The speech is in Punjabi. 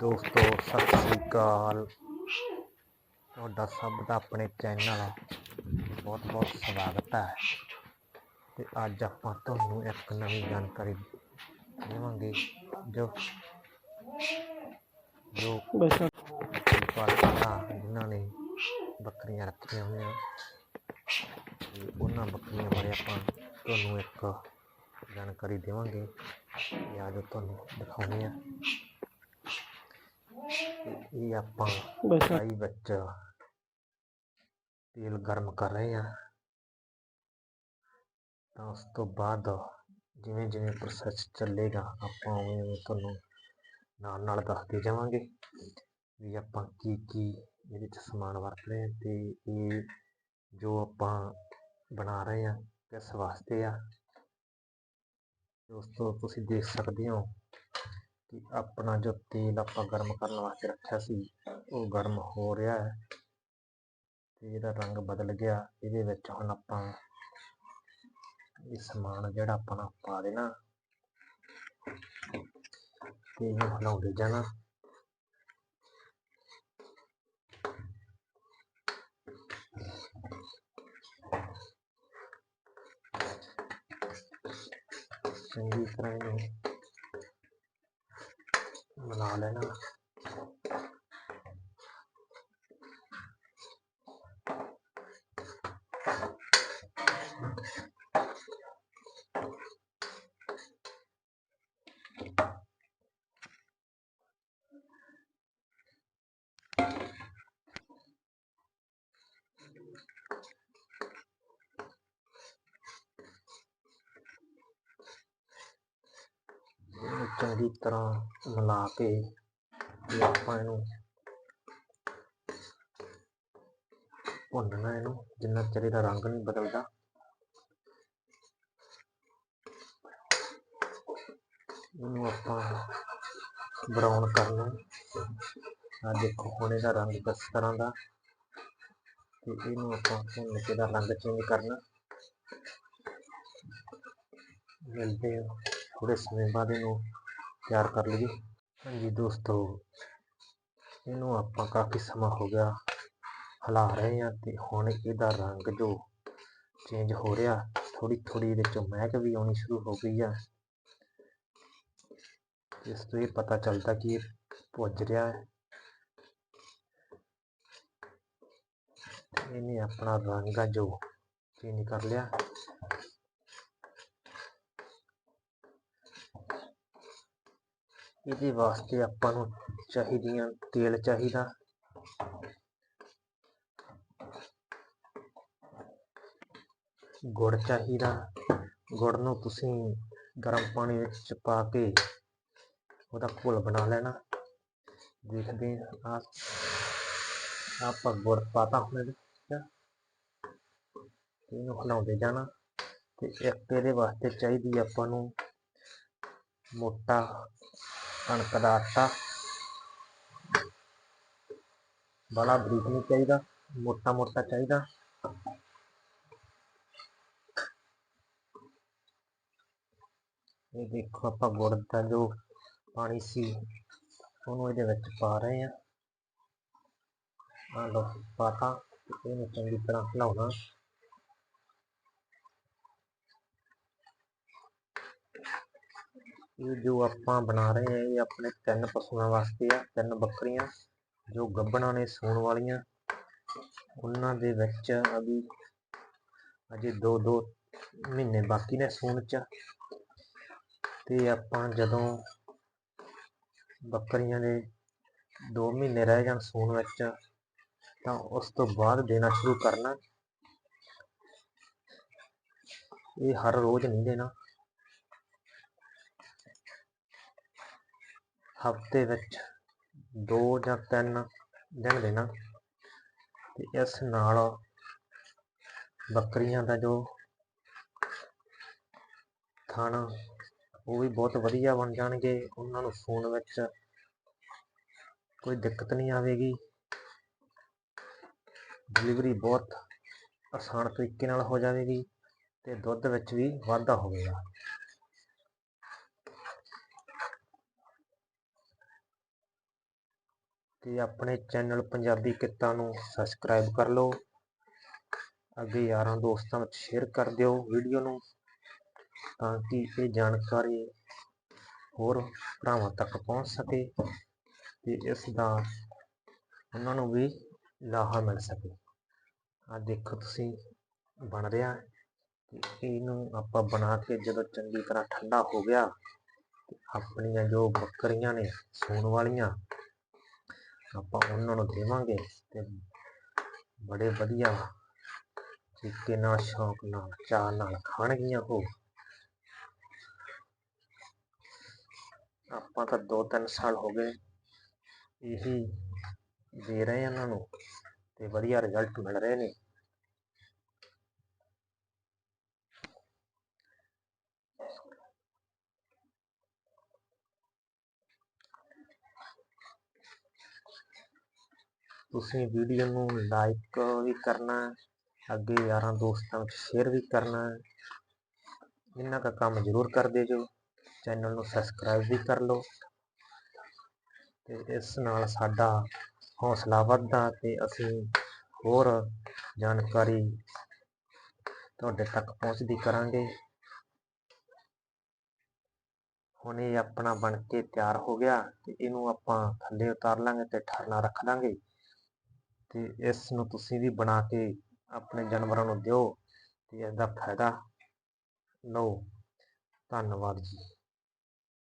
ਦੋਸਤੋ ਸਤਿ ਸ੍ਰੀ ਅਕਾਲ। ਤੁਹਾਡਾ ਸਭ ਦਾ ਆਪਣੇ ਚੈਨਲ ਬਹੁਤ ਬਹੁਤ ਸਵਾਗਤ ਹੈ। ਤੇ ਅੱਜ ਆਪਾਂ ਤੁਹਾਨੂੰ ਇੱਕ ਨਵੀਂ ਜਾਣਕਾਰੀ ਦੇਵਾਂਗੇ ਜੋ ਜੋ ਪਾਲਕਾਂ ਜਿਨ੍ਹਾਂ ਨੇ ਬੱਕਰੀਆਂ ਰੱਖੀਆਂ ਹੋਈਆਂ ਉਹਨਾਂ ਬੱਕਰੀਆਂ ਬਾਰੇ ਆਪਾਂ ਤੁਹਾਨੂੰ ਇੱਕ ਜਾਣਕਾਰੀ ਦੇਵਾਂਗੇ। ਤੇ ਅੱਜ ਤੁਹਾਨੂੰ ਦਿਖਾਉਂਦੇ ਆ ਤੇ ਇਹ ਆਪਾਂ ਬਸ। ਕੜਾਹੀ ਵਿੱਚ ਤੇਲ ਗਰਮ ਕਰ ਰਹੇ ਹਾਂ। ਤਾਂ ਉਸ ਤੋਂ ਬਾਅਦ ਜਿਵੇਂ ਜਿਵੇਂ ਪ੍ਰੋਸੈਸ ਚੱਲੇਗਾ ਆਪਾਂ ਉਵੇਂ ਉਵੇਂ ਤੁਹਾਨੂੰ ਨਾਲ ਨਾਲ ਦੱਸਦੇ ਜਾਵਾਂਗੇ ਵੀ ਆਪਾਂ ਕੀ ਕੀ ਇਹਦੇ 'ਚ ਸਮਾਨ ਵਰਤ ਰਹੇ ਹਾਂ ਤੇ ਇਹ ਜੋ ਆਪਾਂ ਬਣਾ ਰਹੇ ਹਾਂ ਕਿਸ ਵਾਸਤੇ ਆ ਦੋਸਤੋ ਤੁਸੀਂ ਦੇਖ ਸਕਦੇ ਹੋ ਕਿ ਆਪਣਾ ਜੋ ਤੇਲ ਆਪਾਂ ਗਰਮ ਕਰਨ ਵਾਸਤੇ ਰੱਖਿਆ ਸੀ, ਉਹ ਗਰਮ ਹੋ ਰਿਹਾ ਹੈ ਤੇ ਇਹਦਾ ਰੰਗ ਬਦਲ ਗਿਆ। ਇਹਦੇ ਵਿੱਚ ਹੁਣ ਆਪਾਂ ਇਹ ਸਮਾਨ ਜਿਹੜਾ ਆਪਣਾ ਪਾ ਦੇਣਾ, ਤੇ ਇਹਨੂੰ ਹਿਲਾਉਂਦੇ ਜਾਣਾ। ਚੰਗੀ ਤਰ੍ਹਾਂ ਇਹਨੂੰ ਬਣਾ ਲੈਣਾ ਇਹਨੂੰ ਚੰਗੀ ਤਰ੍ਹਾਂ ਮਿਲਾ ਕੇ ਤੇ ਆਪਾਂ ਇਹਨੂੰ ਭੁੰਨਣਾ ਇਹਨੂੰ, ਜਿੰਨਾ ਚਿਰ ਇਹਦਾ ਰੰਗ ਨਹੀਂ ਬਦਲਦਾ। ਇਹਨੂੰ ਆਪਾਂ ਬਰਾਊਨ ਕਰਨਾ ਆ ਦੇਖੋ, ਹੁਣ ਇਹਦਾ ਰੰਗ ਕਿਸ ਤਰ੍ਹਾਂ ਦਾ, ਤੇ ਇਹਨੂੰ ਆਪਾਂ ਭੁੰਨ ਕੇ ਦਾ ਰੰਗ ਚੇਂਜ ਕਰਨਾ। ਮਿਲਦੇ ਥੋੜੇ ਸਮੇਂ ਬਾਅਦ ਇਹਨੂੰ ਤਿਆਰ ਕਰ ਲਈਏ। ਹਾਂਜੀ ਦੋਸਤੋ, ਇਹਨੂੰ ਆਪਾਂ ਕਾਫੀ ਸਮਾਂ ਹੋ ਗਿਆ ਹਿਲਾ ਰਹੇ ਹਾਂ ਤੇ ਹੁਣ ਇਹਦਾ ਰੰਗ ਜੋ ਚੇਂਜ ਹੋ ਰਿਹਾ ਥੋੜੀ ਥੋੜੀ ਇਹਦੇ ਚੋਂ ਮਹਿਕ ਵੀ ਆਉਣੀ ਸ਼ੁਰੂ ਹੋ ਗਈ ਆ। ਇਸ ਤੋਂ ਇਹ ਪਤਾ ਚੱਲਦਾ ਕਿ ਇਹ ਭੁੱਜ ਰਿਹਾ ਹੈ। ਇਹਨੇ ਆਪਣਾ ਰੰਗ ਆ ਜੋ ਚੇਂਜ ਕਰ ਲਿਆ। ਇਹਦੇ ਵਾਸਤੇ ਆਪਾਂ ਨੂੰ ਚਾਹੀਦੀਆਂ ਤੇਲ ਚਾਹੀਦਾ। ਗੁੜ ਚਾਹੀਦਾ। ਗੁੜ ਨੂੰ ਤੁਸੀਂ ਗਰਮ ਪਾਣੀ ਵਿੱਚ ਪਾ ਕੇ ਉਹਦਾ ਘੋਲ ਬਣਾ ਲੈਣਾ। ਦੇਖਦੇ ਹਾਂ ਆ ਆਪਾਂ ਗੁੜ ਪਾਤਾ ਹੁਣ ਇਹਨੂੰ ਹਿਲਾਉਂਦੇ ਜਾਣਾ ਤੇ ਇੱਕ ਇਹਦੇ ਵਾਸਤੇ ਚਾਹੀਦੀ ਆਪਾਂ ਨੂੰ ਮੋਟਾ ਕਣਕ ਦਾ ਆਟਾ। ਬੜਾ ਬਰੀਕ ਨਹੀਂ ਚਾਹੀਦਾ, ਮੋਟਾ ਮੋਟਾ ਚਾਹੀਦਾ। ਇਹ ਦੇਖੋ ਆਪਾਂ ਗੁੜ ਦਾ ਜੋ ਪਾਣੀ ਸੀ, ਉਹਨੂੰ ਇਹਦੇ ਵਿੱਚ ਪਾ ਰਹੇ ਹਾਂ। ਆ ਲੋ ਪਾਤਾ ਇਹਨੂੰ ਚੰਗੀ ਤਰ੍ਹਾਂ ਹਿਲਾਉਣਾ ਇਹ ਜੋ ਆਪਾਂ ਬਣਾ ਰਹੇ ਹਾਂ, ਇਹ ਆਪਣੇ ਤਿੰਨ ਪਸ਼ੂਆਂ ਵਾਸਤੇ ਆ, ਤਿੰਨ ਬੱਕਰੀਆਂ, ਜੋ ਗੱਭਣਾਂ ਨੇ ਸੂਣ ਵਾਲੀਆਂ। ਉਹਨਾਂ ਦੇ ਵਿੱਚ ਅਭੀ ਅਜੇ ਦੋ ਦੋ ਮਹੀਨੇ ਬਾਕੀ ਨੇ ਸੂਣ ਚ। ਤੇ ਆਪਾਂ ਜਦੋਂ ਬੱਕਰੀਆਂ ਦੇ 2 ਮਹੀਨੇ ਰਹਿ ਜਾਣ ਸੂਣ ਵਿੱਚ, ਤਾਂ ਉਸ ਤੋਂ ਬਾਅਦ ਦੇਣਾ ਸ਼ੁਰੂ ਕਰਨਾ। ਇਹ ਹਰ ਰੋਜ਼ ਨਹੀਂ ਦੇਣਾ। ਹਫ਼ਤੇ ਵਿੱਚ ਦੋ ਜਾਂ ਤਿੰਨ ਦਿਨ ਦੇਣਾ। ਤੇ ਇਸ ਨਾਲ ਬੱਕਰੀਆਂ ਦਾ ਜੋ ਥਣ, ਉਹ ਵੀ ਬਹੁਤ ਵਧੀਆ ਬਣ ਜਾਣਗੇ। ਉਹਨਾਂ ਨੂੰ ਸੂਣ ਵਿੱਚ ਕੋਈ ਦਿੱਕਤ ਨਹੀਂ ਆਵੇਗੀ। ਡਿਲੀਵਰੀ ਬਹੁਤ ਆਸਾਨ ਤਰੀਕੇ ਨਾਲ ਹੋ ਜਾਵੇਗੀ ਤੇ ਦੁੱਧ ਵਿੱਚ ਵੀ ਵਾਧਾ ਹੋਵੇਗਾ। ਤੇ ਆਪਣੇ ਚੈਨਲ ਪੰਜਾਬੀ ਕਿੱਤਾ ਨੂੰ ਸਬਸਕ੍ਰਾਈਬ ਕਰ ਲਓ। ਅੱਗੇ ਯਾਰਾਂ ਦੋਸਤਾਂ ਵਿੱਚ ਸ਼ੇਅਰ ਕਰ ਦਿਓ ਵੀਡੀਓ ਨੂੰ, ਤਾਂ ਕਿ ਇਹ ਜਾਣਕਾਰੀ ਹੋਰ ਭਰਾਵਾਂ ਤੱਕ ਪਹੁੰਚ ਸਕੇ ਤੇ ਇਸ ਦਾ ਉਹਨਾਂ ਨੂੰ ਵੀ ਲਾਹਾ ਮਿਲ ਸਕੇ। ਆ ਦੇਖੋ ਤੁਸੀਂ, ਬਣ ਰਿਹਾ ਤੇ ਇਹਨੂੰ ਆਪਾਂ ਬਣਾ ਕੇ ਜਦੋਂ ਚੰਗੀ ਤਰ੍ਹਾਂ ਠੰਡਾ ਹੋ ਗਿਆ ਆਪਣੀਆਂ ਜੋ ਬੱਕਰੀਆਂ ਨੇ, ਸੂਣ ਵਾਲੀਆਂ ਆਪਾਂ ਉਹਨਾਂ ਨੂੰ ਦੇਵਾਂਗੇ ਤੇ ਬੜੇ ਵਧੀਆ ਤਰੀਕੇ ਨਾਲ, ਸ਼ੌਕ ਨਾਲ, ਚਾਅ ਨਾਲ ਖਾਣਗੀਆਂ ਉਹ। ਆਪਾਂ ਤਾਂ ਦੋ ਤਿੰਨ ਸਾਲ ਹੋ ਗਏ ਇਹੀ ਦੇ ਰਹੇ ਹਾਂ ਇਹਨਾਂ ਨੂੰ ਤੇ ਵਧੀਆ ਰਿਜ਼ਲਟ ਮਿਲ ਰਹੇ ਨੇ। ਤੁਸੀਂ ਵੀਡੀਓ ਨੂੰ ਲਾਈਕ ਵੀ ਕਰਨਾ, ਅੱਗੇ ਯਾਰਾਂ ਦੋਸਤਾਂ ਵਿੱਚ ਸ਼ੇਅਰ ਵੀ ਕਰਨਾ ਇਹਨਾਂ ਦਾ ਕੰਮ ਜ਼ਰੂਰ ਕਰ ਦਿਓ ਜੋ ਚੈਨਲ ਨੂੰ ਸਬਸਕ੍ਰਾਈਬ ਵੀ ਕਰ ਲਓ ਤੇ ਇਸ ਨਾਲ ਸਾਡਾ ਹੌਸਲਾ ਵੱਧਦਾ ਤੇ ਅਸੀਂ ਹੋਰ ਜਾਣਕਾਰੀ ਤੁਹਾਡੇ ਤੱਕ ਪਹੁੰਚਦੀ ਕਰਾਂਗੇ। ਹੁਣ ਇਹ ਆਪਣਾ ਬਣ ਕੇ ਤਿਆਰ ਹੋ ਗਿਆ ਤੇ ਇਹਨੂੰ ਆਪਾਂ ਥੱਲੇ ਉਤਾਰ ਲਾਂਗੇ ਤੇ ਠਰਨਾ ਰੱਖ ਲਾਂਗੇ। ਤੇ ਇਸ ਨੂੰ ਤੁਸੀਂ ਵੀ ਬਣਾ ਕੇ ਆਪਣੇ ਜਾਨਵਰਾਂ ਨੂੰ ਦਿਓ ਤੇ ਇਸ ਦਾ ਫਾਇਦਾ ਲਓ। ਧੰਨਵਾਦ ਜੀ।